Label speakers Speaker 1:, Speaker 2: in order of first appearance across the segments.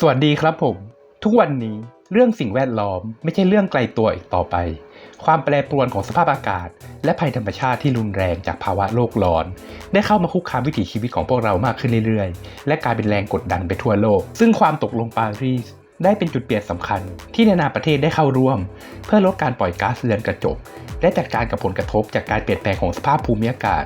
Speaker 1: สวัสดีครับผม ทุกวันนี้เรื่องสิ่งแวดล้อมไม่ใช่เรื่องไกลตัวอีกต่อไป ความแปรปรวนของสภาพอากาศ และภัยธรรมชาติที่รุนแรงจากภาวะโลกร้อน ได้เข้ามาคุกคามวิถีชีวิตของพวกเรามากขึ้นเรื่อยๆ และกลายเป็นแรงกดดันไปทั่วโลก ซึ่งความตกลงปารีสได้เป็นจุดเปลี่ยนสำคัญ ที่นานาประเทศได้เข้าร่วม เพื่อลดการปล่อยก๊าซเรือนกระจก และจัดการกับผลกระทบจากการเปลี่ยนแปลงของสภาพภูมิอากาศ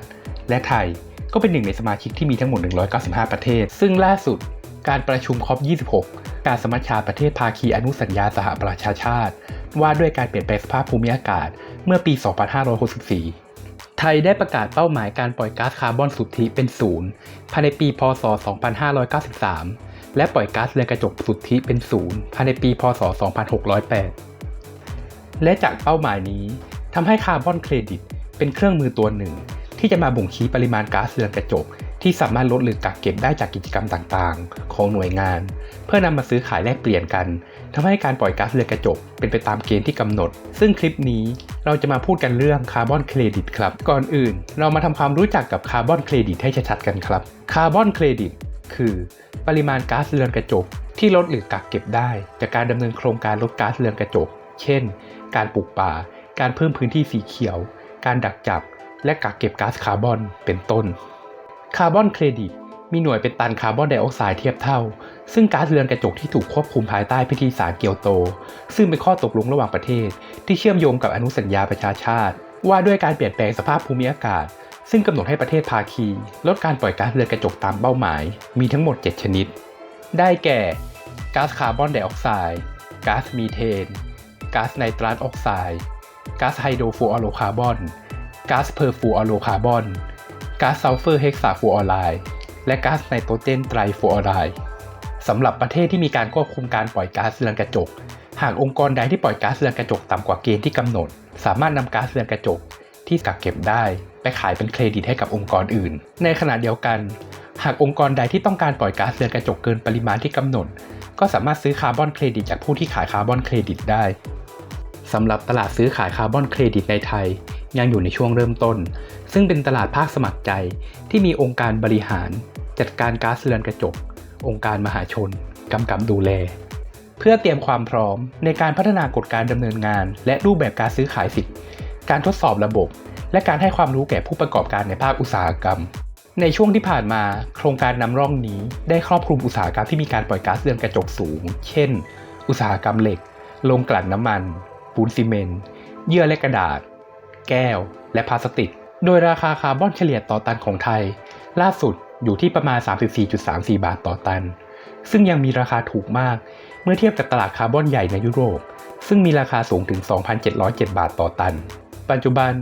Speaker 1: และไทยก็เป็นหนึ่งในสมาชิกที่มีทั้งหมด 195 ประเทศ ซึ่งล่าสุด การประชุมคอป26 การสมัชชาประเทศภาคีอนุสัญญาสหประชาชาติ ว่าด้วยการเปลี่ยนแปลงสภาพภูมิอากาศเมื่อปี 2564 ไทยได้ประกาศเป้าหมายการปล่อยก๊าซคาร์บอนสุทธิเป็นศูนย์ภายในปี พศ 2593 และปล่อยก๊าซเรือนกระจกสุทธิเป็นศูนย์ภายในปี พศ 2608 และจากเป้าหมายนี้ทำให้คาร์บอนเครดิตเป็นเครื่องมือตัวหนึ่ง ที่จะมาบ่งชี้ปริมาณก๊าซเรือนกระจก ที่สามารถลดหรือกักเก็บได้จากกิจกรรมต่างๆ ของหน่วยงาน เพื่อนำมาซื้อขายแลกเปลี่ยนกันทำให้การปล่อยก๊าซเรือนกระจกเป็นไปตามเกณฑ์ที่กำหนด ซึ่งคลิปนี้เราจะมาพูดกันเรื่องคาร์บอนเครดิตครับ ก่อนอื่น เรามาทำความรู้จักกับคาร์บอนเครดิตให้ชัดๆกันครับคาร์บอนเครดิตคือปริมาณก๊าซเรือนกระจก ที่ลดหรือกักเก็บได้ จากการดำเนินโครงการลดก๊าซเรือนกระจก เช่น การปลูกป่า การเพิ่มพื้นที่สีเขียว การดักจับ และกักเก็บก๊าซคาร์บอน เป็นต้น คาร์บอนเครดิตมีหน่วยเป็นตันคาร์บอนไดออกไซด์เทียบเท่า ซึ่งก๊าซเรือนกระจกที่ถูกควบคุมภายใต้พิธีสารเกียวโต ซึ่งเป็นข้อตกลงระหว่างประเทศ ที่เชื่อมโยงกับอนุสัญญาประชาชาติ ว่าด้วยการเปลี่ยนแปลงสภาพภูมิอากาศ ซึ่งกำหนดให้ประเทศภาคี ลดการปล่อยก๊าซเรือนกระจกตามเป้าหมาย มีทั้งหมด 7 ชนิด ได้แก่ก๊าซคาร์บอนไดออกไซด์ก๊าซมีเทนก๊าซไนตรัสออกไซด์ก๊าซไฮโดรฟลูออโรคาร์บอนก๊าซเพอร์ฟลูออโรคาร์บอน ก๊าซซัลเฟอร์เฮกซาฟลูออไรด์และก๊าซไนโตรเจนไตรฟลูออไรด์สำหรับประเทศที่มีการควบคุมการปล่อยก๊าซเรือนกระจก หากองค์กรใดที่ปล่อยก๊าซเรือนกระจกต่ำกว่าเกณฑ์ที่กำหนด สามารถนำก๊าซเรือนกระจกที่กักเก็บได้ไปขายเป็นเครดิตให้กับองค์กรอื่น ในขณะเดียวกัน หากองค์กรใดที่ต้องการปล่อยก๊าซเรือนกระจกเกินปริมาณที่กำหนด ก็สามารถซื้อคาร์บอนเครดิตจากผู้ที่ขายคาร์บอนเครดิตได้สำหรับตลาดซื้อขายคาร์บอนเครดิตในไทย ยังอยู่ในช่วงเริ่มต้น ซึ่งเป็นตลาดภาคสมัครใจที่มีองค์การบริหาร จัดการก๊าซเรือนกระจก องค์การมหาชนกำกับดูแล เพื่อเตรียมความพร้อมในการพัฒนากฎการดำเนินงาน และรูปแบบการซื้อขายสิทธิ์ การทดสอบระบบ และการให้ความรู้แก่ผู้ประกอบการในภาคอุตสาหกรรม ในช่วงที่ผ่านมา โครงการนำร่องนี้ได้ครอบคลุมอุตสาหกรรมที่มีการปล่อยก๊าซเรือนกระจกสูง เช่น อุตสาหกรรมเหล็กโรงกลั่นน้ำมัน ปูนซีเมนต์ เยื่อและกระดาษ แก้ว และพลาสติก โดยราคาคาร์บอนเฉลี่ยต่อตันของไทย ล่าสุดอยู่ที่ประมาณ 34.34 บาทต่อตัน ซึ่งยังมีราคาถูกมาก เมื่อเทียบกับตลาดคาร์บอนใหญ่ในยุโรป ซึ่งมีราคาสูงถึง 2,707 บาทต่อตัน ปัจจุบัน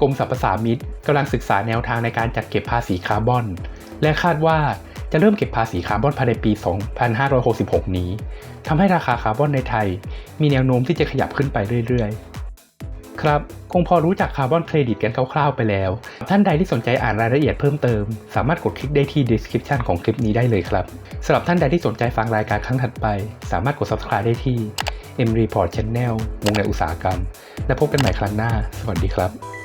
Speaker 1: กรมสรรพสามิตกำลังศึกษาแนวทางในการจัดเก็บภาษีคาร์บอน และคาดว่าจะเริ่มเก็บภาษีคาร์บอนภายในปี 2566 นี้ ทำให้ราคาคาร์บอนในไทย มีแนวโน้มที่จะขยับขึ้นไปเรื่อยๆ ครับ คงพอรู้จักคาร์บอนเครดิตกันคร่าวๆไปแล้ว ท่านใดที่สนใจอ่านรายละเอียดเพิ่มเติม สามารถกดคลิกได้ที่ description ของคลิปนี้ได้เลยครับสำหรับท่านใดที่สนใจฟังรายการครั้งถัดไป สามารถกด subscribe ได้ที่ M Report Channel วงในอุตสาหกรรม และพบกันใหม่ครั้งหน้า สวัสดีครับ